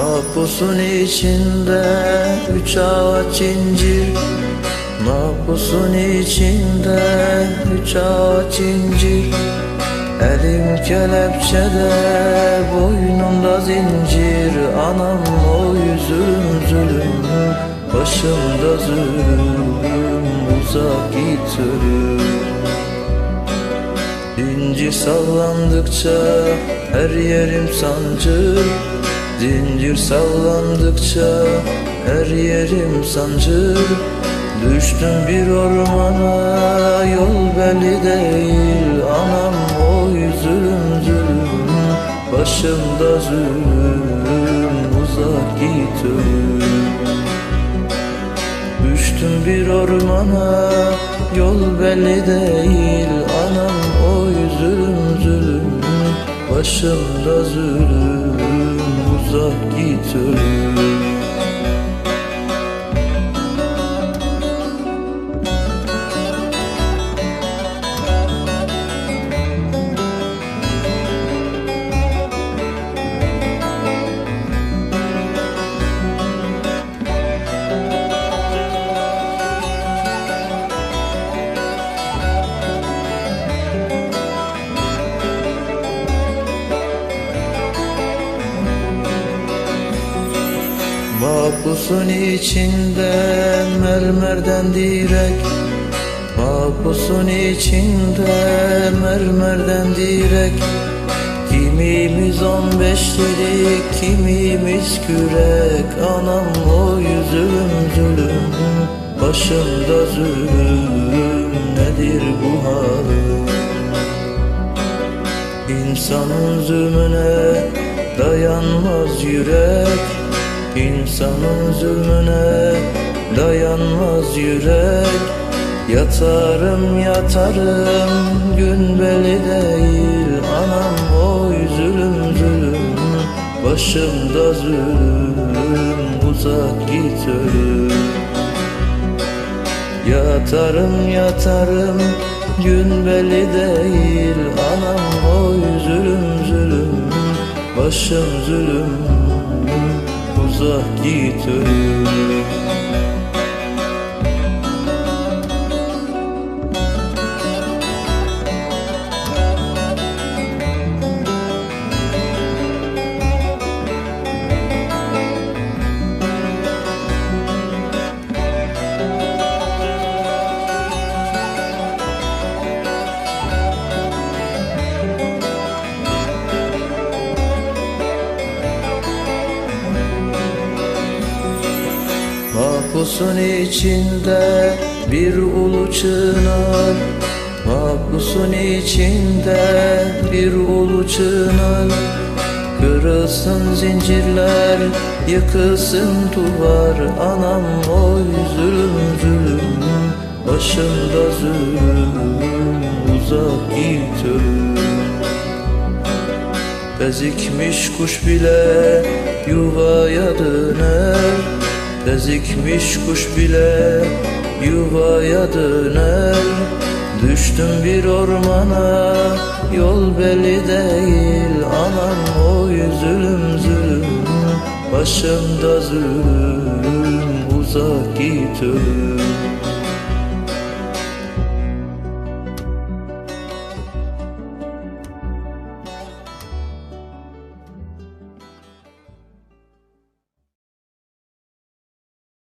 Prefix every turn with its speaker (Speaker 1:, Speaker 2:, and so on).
Speaker 1: Mahpusun içinde üç ağaç incir. Mahpusun içinde üç ağaç incir. Elim kelepçede boynumda zincir. Anam o yüzüm zulüm Başımda zulüm. Uzak git ölüm. Zincir sallandıkça her yerim sancı Zincir sallandıkça her yerim sancı Düştüm bir ormana yol belli değil. Anam o zulüm zulüm Başımda zulüm uzak git ölüm Düştüm bir ormana yol belli değil. Anam o zulüm zulüm Başımda zulüm uzak git ölüm Mahpusun içinde mermerden direk. Mahpusun içinde mermerden direk. Kimimiz on beşlik, kimimiz kürek. Anam o yüzüm zulüm, başımda zulüm. Nedir bu halim? İnsanın zulmüne dayanmaz yürek İnsanın zulmüne dayanmaz yürek. Yatarım yatarım gün belli değil. Anam o zulüm zulüm. Başımda zulüm Uzak git ölüm. Yatarım yatarım gün belli değil. Anam o zulüm zulüm. Başım zulüm uzak git Mahpusun içinde bir ulu çınar. Mahpusun içinde bir ulu çınar. Kırılsın zincirler, yıkılsın duvar. Anam oy zulüm zulüm, başımda zulüm Uzak git Bezikmiş kuş bile yuvaya döner Bezikmiş kuş bile yuvaya döner. Düştüm bir ormana yol belli değil. Anam o zulüm zulüm başımda zulüm Uzak git ölüm